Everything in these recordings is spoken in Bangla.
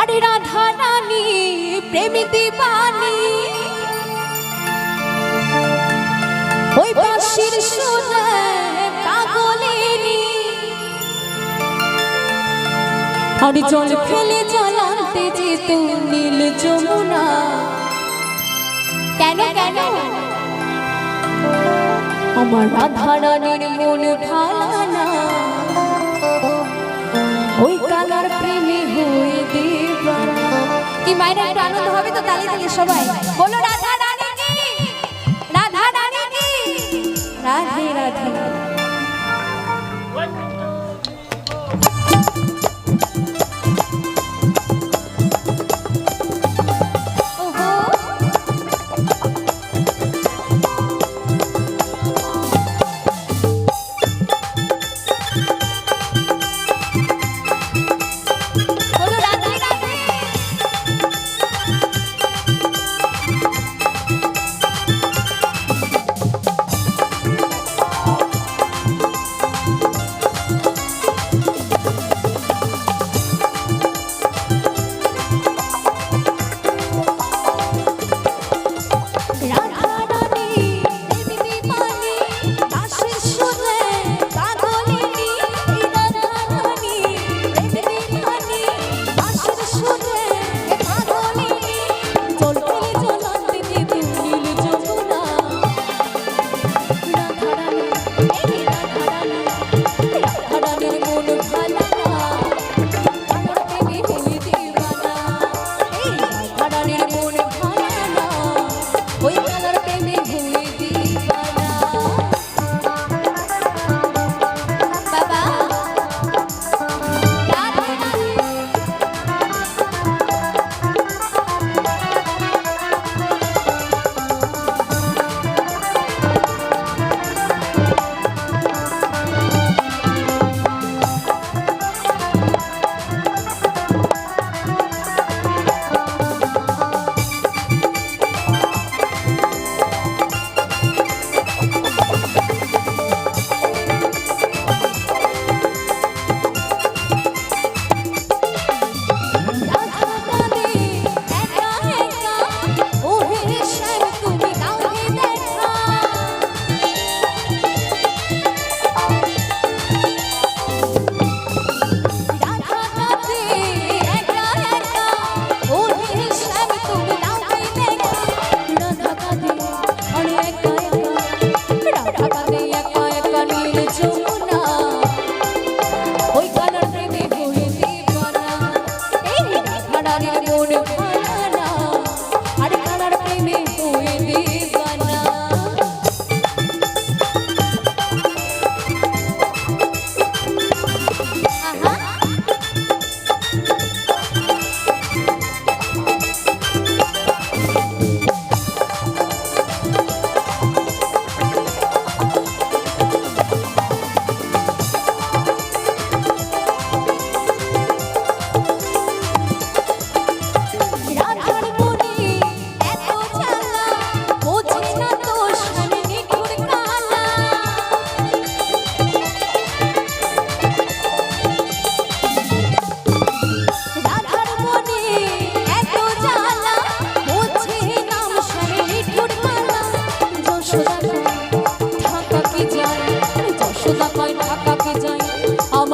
আরে রাধা রানী প্রেম দিবানি ওই পাশের সোনা পাগলিনি। আরে জল ফেলে জ্বলান্তে যেত নীল যমুনা। কেন কেন? আমার রাধা রানী মায়ের একটু আনন্দ হবে তো তালি দিলে সবাই। বলো, রাধা রানী কি? রাধা রানী কি? রাধে রাধে।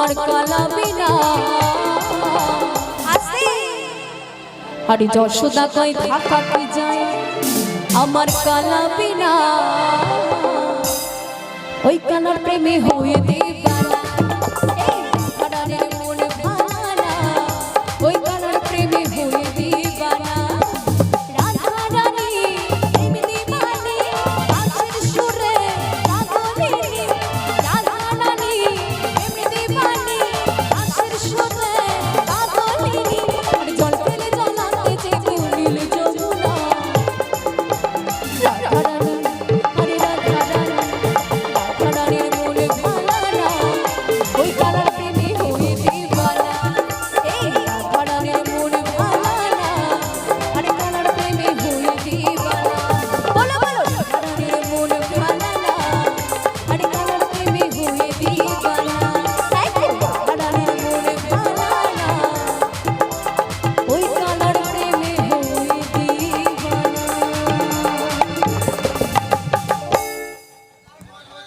আমার আরে যশোদা কই থাকা কি যায়? আমার কালা বিনা ওই কালার প্রেমে হয়ে দে